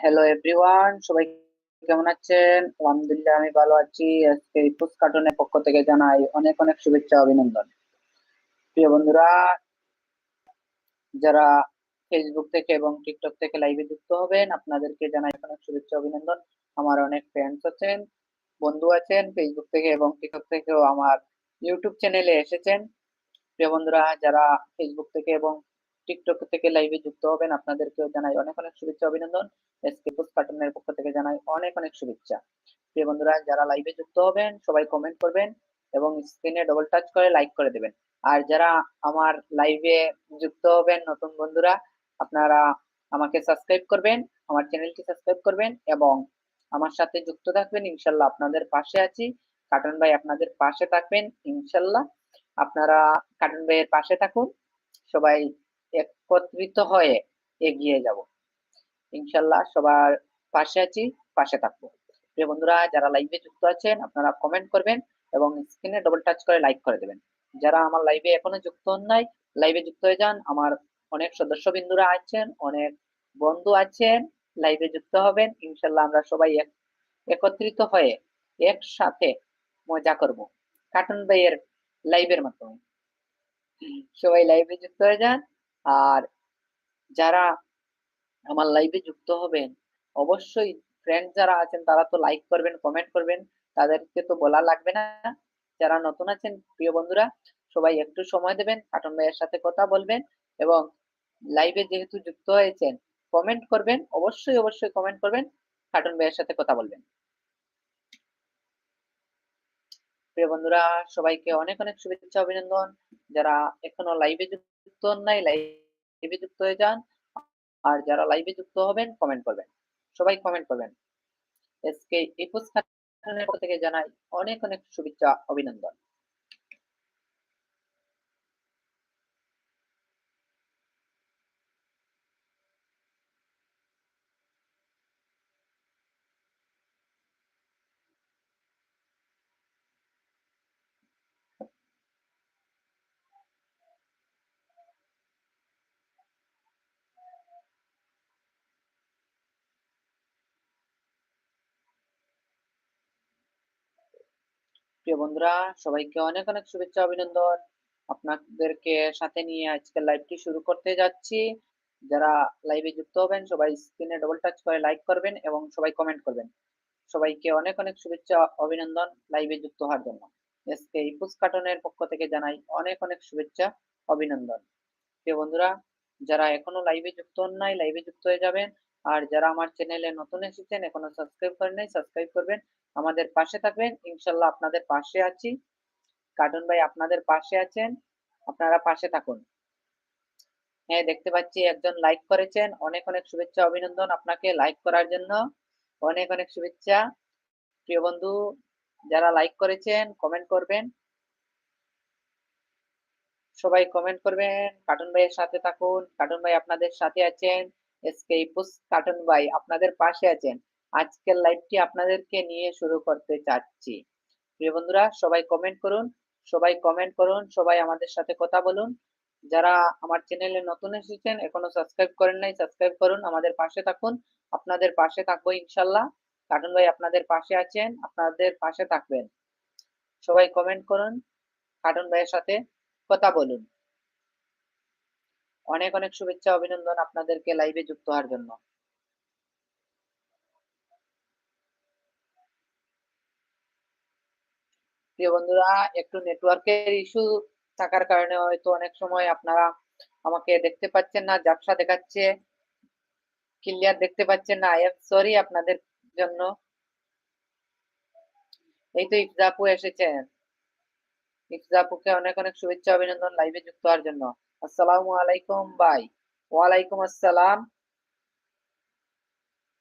Hello everyone সবাই কেমন আছেন? আলহামদুলিল্লাহ, আমি ভালো আছি। আজকে ইপুস কার্টুনের পক্ষ থেকে জানাই অনেক অনেক শুভেচ্ছা, অভিনন্দন। প্রিয় বন্ধুরা, যারা ফেসবুক থেকে এবং টিকটক থেকে লাইভে যুক্ত হবেন, আপনাদেরকে জানাই অনেক শুভেচ্ছা, অভিনন্দন। আমার অনেক ফ্রেন্ডস আছেন, বন্ধু আছেন ফেসবুক থেকে এবং টিকটক থেকেও আমার ইউটিউব চ্যানেলে এসেছেন। প্রিয় বন্ধুরা, যারা ফেসবুক থেকে এবং টিকটক থেকে লাইভে যুক্ত হবেন। আপনাদেরকেও জানাই অনেক অনেক শুভেচ্ছা, অভিনন্দন। এসকে কার্টুনের পক্ষ থেকে জানাই অনেক অনেক শুভেচ্ছা। প্রিয় বন্ধুরা, যারা লাইভে যুক্ত হবেন, সবাই কমেন্ট করবেন এবং স্ক্রিনে ডবল টাচ করে লাইক করে দেবেন। আর যারা আমার লাইভে যুক্ত হবেন, নতুন বন্ধুরা, আপনারা আমাকে সাবস্ক্রাইব করবেন, আমার চ্যানেলটি সাবস্ক্রাইব করবেন এবং আমার সাথে যুক্ত থাকবেন, ইনশাল্লাহ আপনাদের পাশে আছি। কার্টুন ভাই আপনাদের পাশে থাকবেন, ইনশাল্লাহ। আপনারা কার্টুন ভাইয়ের পাশে থাকুন। সবাই একত্রিত হয়ে এগিয়ে যাব। ইনশাল্লাহ সবার পাশে আছি, পাশে থাকব। প্রিয় বন্ধুরা, যারা লাইভে যুক্ত আছেন, আপনারা কমেন্ট করবেন এবং স্ক্রিনে ডবল টাচ করে লাইক করে দেবেন। যারা আমার লাইভে এখনও যুক্ত হন নাই লাইভে যুক্ত হয়ে যান। আমার অনেক সদস্য বিন্দুরা আছেন, অনেক বন্ধু আছেন লাইভে যুক্ত হবেন। ইনশাল্লাহ আমরা সবাই একত্রিত হয়ে একসাথে মজা করব। কার্টুন ভাইয়ের লাইভের মাধ্যমে। সবাই লাইভে যুক্ত হয়ে যান। আর যারা আমার লাইভে যুক্ত হবেন, অবশ্যই ফ্রেন্ড যারা আছেন তারা তো লাইক করবেন কমেন্ট করবেন। তাদেরকে তো বলা লাগবে না। যারা নতুন আছেন, প্রিয় বন্ধুরা, সবাই একটু সময় দেবেন কার্টুন ভাইয়ের সাথে কথা বলবেন এবং লাইভে যেহেতু যুক্ত হয়েছেন কমেন্ট করবেন, অবশ্যই অবশ্যই কমেন্ট করবেন কার্টুন ভাইয়ের সাথে কথা বলবেন। প্রিয় বন্ধুরা, সবাইকে অনেক অনেক শুভেচ্ছা, অভিনন্দন। যারা এখনও লাইভে যুক্ত হন নাই লাইভে যুক্ত হয়ে যান। আর যারা লাইভে যুক্ত হবেন কমেন্ট করবেন। সবাই কমেন্ট করবেন। এসকে একুশ থেকে জানাই অনেক অনেক শুভেচ্ছা, অভিনন্দন। প্রিয় বন্ধুরা, সবাইকে অনেক অনেক শুভেচ্ছা, অভিনন্দন। আপনাদেরকে সাথে নিয়ে আজকে লাইভটি শুরু করতে যাচ্ছি। যারা লাইভে যুক্ত হবেন, সবাই স্ক্রিনে ডবল টাচ করে লাইক করবেন এবং সবাই কমেন্ট করবেন। সবাইকে অনেক অনেক শুভেচ্ছা, অভিনন্দন লাইভে যুক্ত হওয়ার জন্য। এসকে ইপুস কার্টনের পক্ষ থেকে জানাই অনেক অনেক শুভেচ্ছা, অভিনন্দন। প্রিয় বন্ধুরা, যারা এখনও লাইভে যুক্ত হন নাই লাইভে যুক্ত হয়ে যাবেন আর যারা আমার চ্যানেলে নতুন এসেছেন, এখনও সাবস্ক্রাইব করেন নাই সাবস্ক্রাইব করবেন। আমাদের পাশে থাকবেন। ইনশাল্লাহ আপনাদের পাশে আছি। কার্টুন ভাই আপনাদের পাশে আছেন। আপনারা পাশে থাকুন। হ্যাঁ দেখতে পাচ্ছি একজন লাইক করেছেন। অনেক অনেক শুভেচ্ছা, অভিনন্দন আপনাকে লাইক করার জন্য। অনেক অনেক শুভেচ্ছা। প্রিয় বন্ধু, যারা লাইক করেছেন কমেন্ট করবেন। সবাই কমেন্ট করবেন। কার্টুন ভাইয়ের সাথে থাকুন। কার্টুন ভাই আপনাদের সাথে আছেন। এসকে ইপুস কার্টুন ভাই, আপনাদের পাশে আছেন। আজকের লাইভটি আপনাদেরকে নিয়ে শুরু করতে চাচ্ছি। প্রিয় বন্ধুরা, সবাই কমেন্ট করুন, সবাই কমেন্ট করুন, সবাই আমাদের সাথে কথা বলুন। যারা আমার চ্যানেলে নতুন এসেছেন, এখনও সাবস্ক্রাইব করেন নাই সাবস্ক্রাইব করুন, আমাদের পাশে থাকুন। আপনাদের পাশে থাকব ইনশাল্লাহ কার্টুন ভাই, আপনাদের পাশে আছেন, আপনাদের পাশে থাকবেন। সবাই কমেন্ট করুন কার্টুন ভাইয়ের সাথে কথা বলুন। অনেক অনেক শুভেচ্ছা, অভিনন্দন আপনাদেরকে লাইভে যুক্ত হওয়ার জন্য। প্রিয় বন্ধুরা, একটু নেটওয়ার্কের ইস্যু থাকার কারণে হয়তো অনেক সময় আপনারা আমাকে দেখতে পাচ্ছেন না, ঝাপসা দেখাচ্ছে। ক্লিয়ার দেখতে পাচ্ছেন না আই এম সরি আপনাদের জন্য। এই তো ইফজাপু এসেছেন। ইফজাপুকে অনেক অনেক শুভেচ্ছা, অভিনন্দন লাইভে যুক্ত হওয়ার জন্য। আসসালামু আলাইকুম ভাই। ওয়ালাইকুম আসসালাম।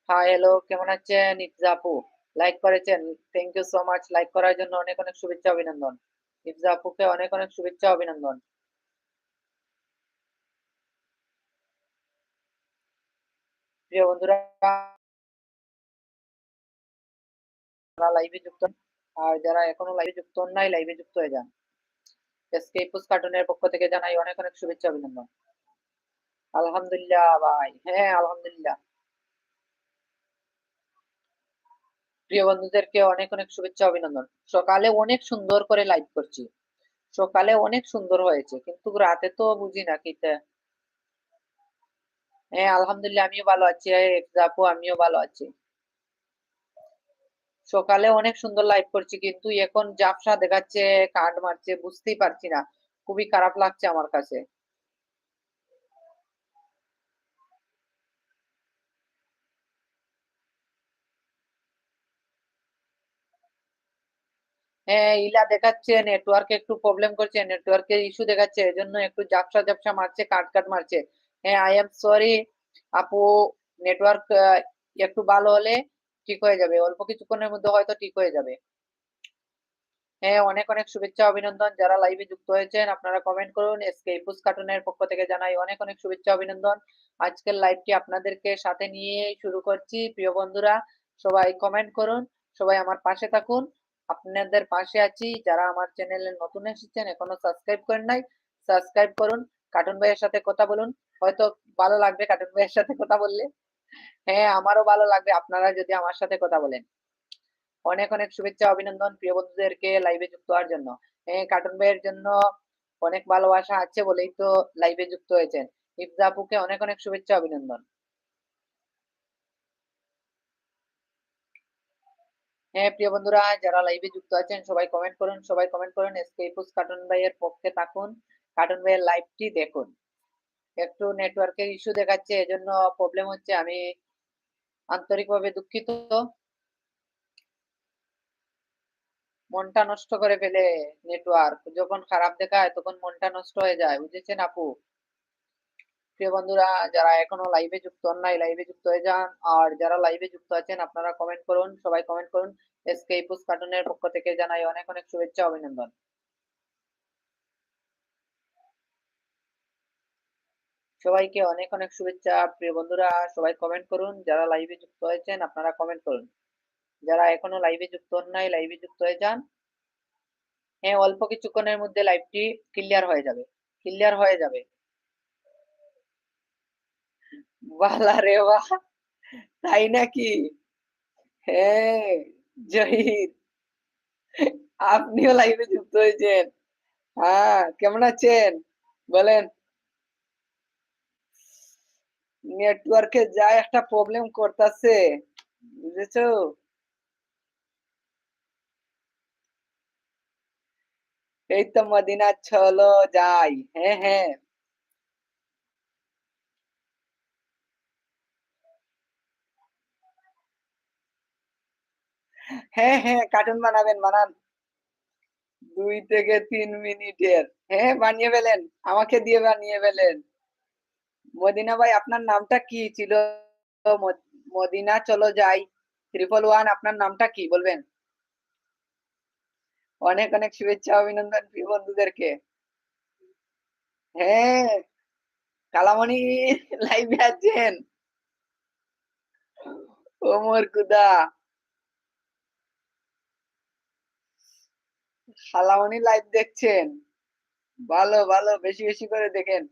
হাই হ্যালো কেমন আছেন? ইফজাপু লাইক করেছেন? Thank you so much like করার জন্য অনেক অনেক শুভেচ্ছা, অভিনন্দন। ইফজা আপুকে অনেক অনেক শুভেচ্ছা, অভিনন্দন। প্রিয় বন্ধুরা লাইভে যুক্ত আর যারা এখনও লাইভে যুক্ত নাই লাইভে যুক্ত হয়ে যান। এসকে পুস্কাটনের পক্ষ থেকে জানাই অনেক অনেক শুভেচ্ছা, অভিনন্দন। আলহামদুলিল্লাহ, ভাই। হ্যাঁ আলহামদুলিল্লাহ। প্রিয় বন্ধুদেরকে অনেক অনেক শুভেচ্ছা, অভিনন্দন। সকালে অনেক সুন্দর করে লাইভ করছি। সকালে অনেক সুন্দর হয়েছে, কিন্তু রাতে তো বুঝি না কিতে হ্যাঁ আলহামদুলিল্লাহ, আমিও ভালো আছি। এক্সাপু আমিও ভালো আছি। সকালে অনেক সুন্দর লাইভ করছি, কিন্তু এখন জাপসা দেখাচ্ছে কার্ড মারছে, বুঝতেই পারছি না। খুবই খারাপ লাগছে আমার কাছে। হ্যাঁ ইলা দেখাচ্ছে নেটওয়ার্ক একটু প্রবলেম করছে নেটওয়ার্কের ইস্যু দেখাচ্ছে, এজন্য একটু জাপসা জাপসা মারছে, কাট কাট মারছে। হ্যাঁ আই এম সরি আপু নেটওয়ার্ক একটু ভালো হলে ঠিক হয়ে যাবে। অল্প কিছুক্ষণের মধ্যে হয়তো ঠিক হয়ে যাবে। হ্যাঁ অনেক অনেক শুভেচ্ছা, অভিনন্দন। যারা লাইভে যুক্ত হয়েছেন, আপনারা কমেন্ট করুন। এসকে ইপুস কার্টুনের পক্ষ থেকে জানাই অনেক অনেক শুভেচ্ছা, অভিনন্দন। আজকের লাইভটি আপনাদেরকে সাথে নিয়ে শুরু করছি। প্রিয় বন্ধুরা, সবাই কমেন্ট করুন, সবাই আমার পাশে থাকুন। আপনাদের পাশে আছি। যারা আমার চ্যানেলে নতুন এসেছেন, এখনও সাবস্ক্রাইব করেন নাই সাবস্ক্রাইব করুন। কার্টুন ভাইয়ের সাথে কথা বলুন। হয়তো ভালো লাগবে কার্টুন ভাইয়ের সাথে কথা বললে। হ্যাঁ আমারও ভালো লাগবে। আপনারা যদি আমার সাথে কথা বলেন। অনেক অনেক শুভেচ্ছা, অভিনন্দন প্রিয় বন্ধুদেরকে লাইভে যুক্ত হওয়ার জন্য। হ্যাঁ কার্টুন ভাইয়ের জন্য অনেক ভালোবাসা আছে বলেই তো লাইভে যুক্ত হয়েছেন। ইফজা আপুকে অনেক অনেক শুভেচ্ছা, অভিনন্দন। হ্যাঁ প্রিয় বন্ধুরা, যারা লাইভে যুক্ত আছেন, সবাই কমেন্ট করুন, সবাই কমেন্ট করুন। এসকেপুস কার্টুন ভাইয়ের পক্ষে থাকুন। কার্টুন ভাইয়ের লাইভটি দেখুন। একটু নেটওয়ার্কের ইস্যু দেখাচ্ছে, এজন্য প্রবলেম হচ্ছে। আমি আন্তরিকভাবে দুঃখিত। মনটা নষ্ট করে ফেলে নেটওয়ার্ক যখন খারাপ দেখায়, তখন মনটা নষ্ট হয়ে যায়। বুঝেছেন আপু? প্রিয় বন্ধুরা, যারা এখনও লাইভে যুক্ত নাই লাইভে যুক্ত হয়ে যান, আর যারা লাইভে যুক্ত আছেন, আপনারা কমেন্ট করুন, সবাই কমেন্ট করুন। এসকে ইপুস কার্টুনের পক্ষ থেকে জানাই অনেক অনেক শুভেচ্ছা, অভিনন্দন। সবাইকে অনেক অনেক শুভেচ্ছা। প্রিয় বন্ধুরা, সবাই কমেন্ট করুন। যারা লাইভে যুক্ত হয়েছেন, আপনারা কমেন্ট করুন। যারা এখনও লাইভে যুক্ত হন নাই লাইভে যুক্ত হয়ে যান। হ্যাঁ অল্প কিছুক্ষণের মধ্যে লাইভটি ক্লিয়ার হয়ে যাবে। ক্লিয়ার হয়ে যাবে। বালা রে বাহ! তাই নাকি? হ্যাঁ আপনিও লাইভে যুক্ত হয়েছেন। হ্যাঁ কেমন আছেন? বলেন। নেটওয়ার্কে যা একটা প্রবলেম করতেছে, বুঝেছ? এই তো মদিনা, চলো যাই হ্যাঁ হ্যাঁ। হ্যাঁ হ্যাঁ কার্টুন বানাবেন, বানান। দুই থেকে তিন মিনিটের হ্যাঁ বানিয়ে ফেলেন, আমাকে দিয়ে বানিয়ে ফেলেন। মদিনা ভাই, আপনার নামটা কি ছিল? মদিনা চলো যাই। ট্রিপল ওয়ান, আপনার নামটা কি বলবেন? অনেক অনেক শুভেচ্ছা, অভিনন্দন প্রিয় বন্ধুদেরকে। হ্যাঁ কালামণি লাইভে আছেন। ওমর কুদা। খালামণি লাইভ দেখছেন। ভালো ভালো, বেশি বেশি করে দেখেন।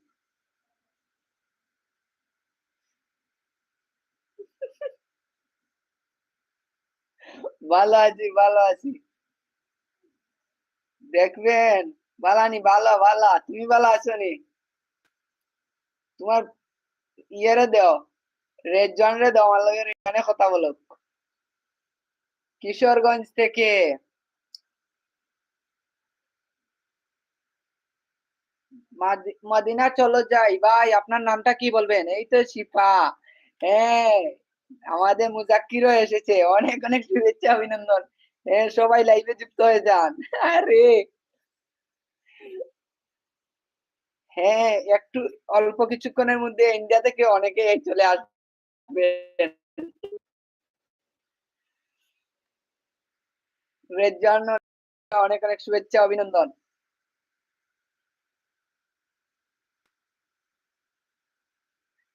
ভালো আছি ভালো আছি দেখবেন। বালানি ভালো ভালো তুমি ভালো আছো নি তোমার ইয়েরে দেও। রেড জন রে দাও, আমার লগে এখানে কথা বলো কিশোরগঞ্জ থেকে। মদিনা চলো যাই। ভাই, আপনার নামটা কি বলবেন? এই তো শিফা। হ্যাঁ। আমাদের মুজাক্কিরও এসেছে। অনেক অনেক শুভেচ্ছা, অভিনন্দন। সবাই লাইভে যুক্ত হয়ে যান। আরে! হ্যাঁ একটু অল্প কিছুক্ষণের মধ্যে ইন্ডিয়া থেকে অনেকে চলে আসবে অনেক অনেক শুভেচ্ছা, অভিনন্দন।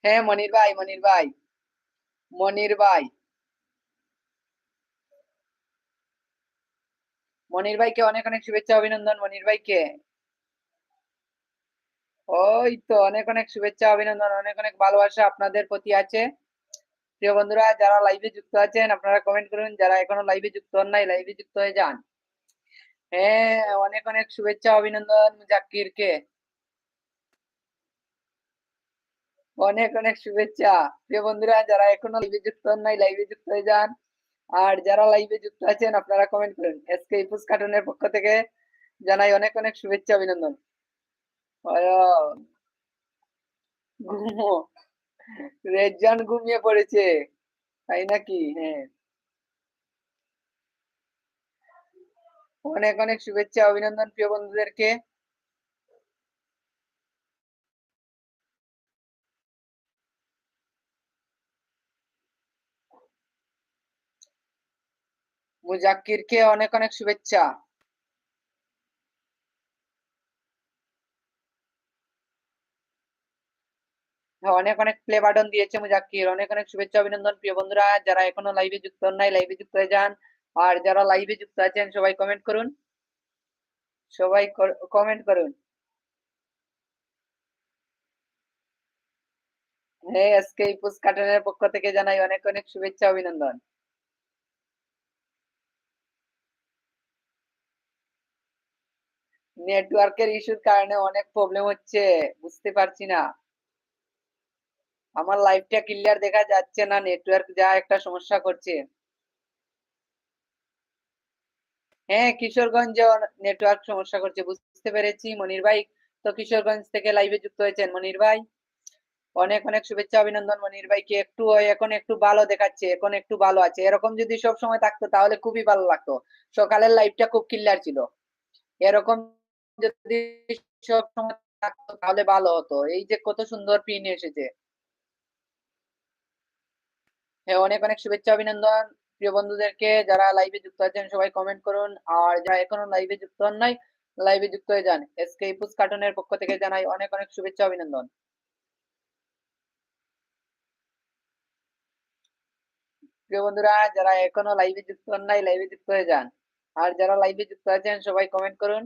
হ্যাঁ মনির ভাই মনির ভাই। মনির ভাই। মনির ভাইকে অনেক অনেক শুভেচ্ছা, অভিনন্দন মনির ভাইকে। ওই তো, অনেক অনেক শুভেচ্ছা, অভিনন্দন, অনেক অনেক ভালোবাসা আপনাদের প্রতি আছে। প্রিয় বন্ধুরা, যারা লাইভে যুক্ত আছেন, আপনারা কমেন্ট করুন, যারা এখনও লাইভে যুক্ত হন নাই লাইভে যুক্ত হয়ে যান। হ্যাঁ অনেক অনেক শুভেচ্ছা, অভিনন্দন জাকিরকে। অনেক অনেক শুভেচ্ছা। প্রিয় বন্ধুরা, যারা এখনও লাইভে যুক্ত হন নাই লাইভে যুক্ত হয়ে যান। আর যারা লাইভে যুক্ত আছেন, আপনারা কমেন্ট করেন। এসকে ইপুস কার্টুনের পক্ষ থেকে জানাই অনেক অনেক শুভেচ্ছা, অভিনন্দন। ঘুমো। রেজান ঘুমিয়ে পড়েছে। তাই নাকি? হ্যাঁ। অনেক অনেক শুভেচ্ছা, অভিনন্দন প্রিয় বন্ধুদেরকে। মুজাক্কিরকে অনেক অনেক শুভেচ্ছা। অনেক অনেক প্লে বাটন দিয়েছে মুজাক্কির। অনেক অনেক শুভেচ্ছা, অভিনন্দন প্রিয় বন্ধুরা। যারা এখনও লাইভে যুক্ত নাই লাইভে যুক্ত হয়ে যান। আর যারা লাইভে যুক্ত আছেন, সবাই কমেন্ট করুন। সবাই কমেন্ট করুন। হ্যাঁ আজকে ইপুস কাটনের পক্ষ থেকে জানাই অনেক অনেক শুভেচ্ছা, অভিনন্দন। নেটওয়ার্কের ইস্যুর কারণে অনেক প্রবলেম হচ্ছে, বুঝতে পারছি না। আমার লাইভটা ক্লিয়ার দেখা যাচ্ছে না নেটওয়ার্ক যা একটা সমস্যা করছে। হ্যাঁ কিশোরগঞ্জ নেটওয়ার্ক সমস্যা করছে, বুঝতে পেরেছি। মনির ভাই তো কিশোরগঞ্জ থেকে লাইভে যুক্ত হয়েছেন। মনির ভাই, অনেক অনেক শুভেচ্ছা, অভিনন্দন মনির ভাই ভাইকে। একটু, এখন একটু ভালো দেখাচ্ছে, এখন একটু ভালো আছে। এরকম যদি সব সময় থাকতো তাহলে খুবই ভালো লাগতো। সকালের লাইভটা খুব ক্লিয়ার ছিল। এরকম যদি সব সময় থাকতো তাহলে ভালো হতো। এই যে কত সুন্দর পিন এসেছে। হ্যাঁ অনেক অনেক শুভেচ্ছা, অভিনন্দন। প্রিয় বন্ধুদেরকে, যারা লাইভে যুক্ত আছেন, সবাই কমেন্ট করুন। আর যারা এখনও লাইভে যুক্ত হন নাই লাইভে যুক্ত হয়ে যান। এসকে ইপুস কার্টুনের পক্ষ থেকে জানাই অনেক অনেক শুভেচ্ছা, অভিনন্দন। প্রিয় বন্ধুরা, যারা এখনও লাইভে যুক্ত হন নাই লাইভে যুক্ত হয়ে যান। আর যারা লাইভে যুক্ত আছেন, সবাই কমেন্ট করুন।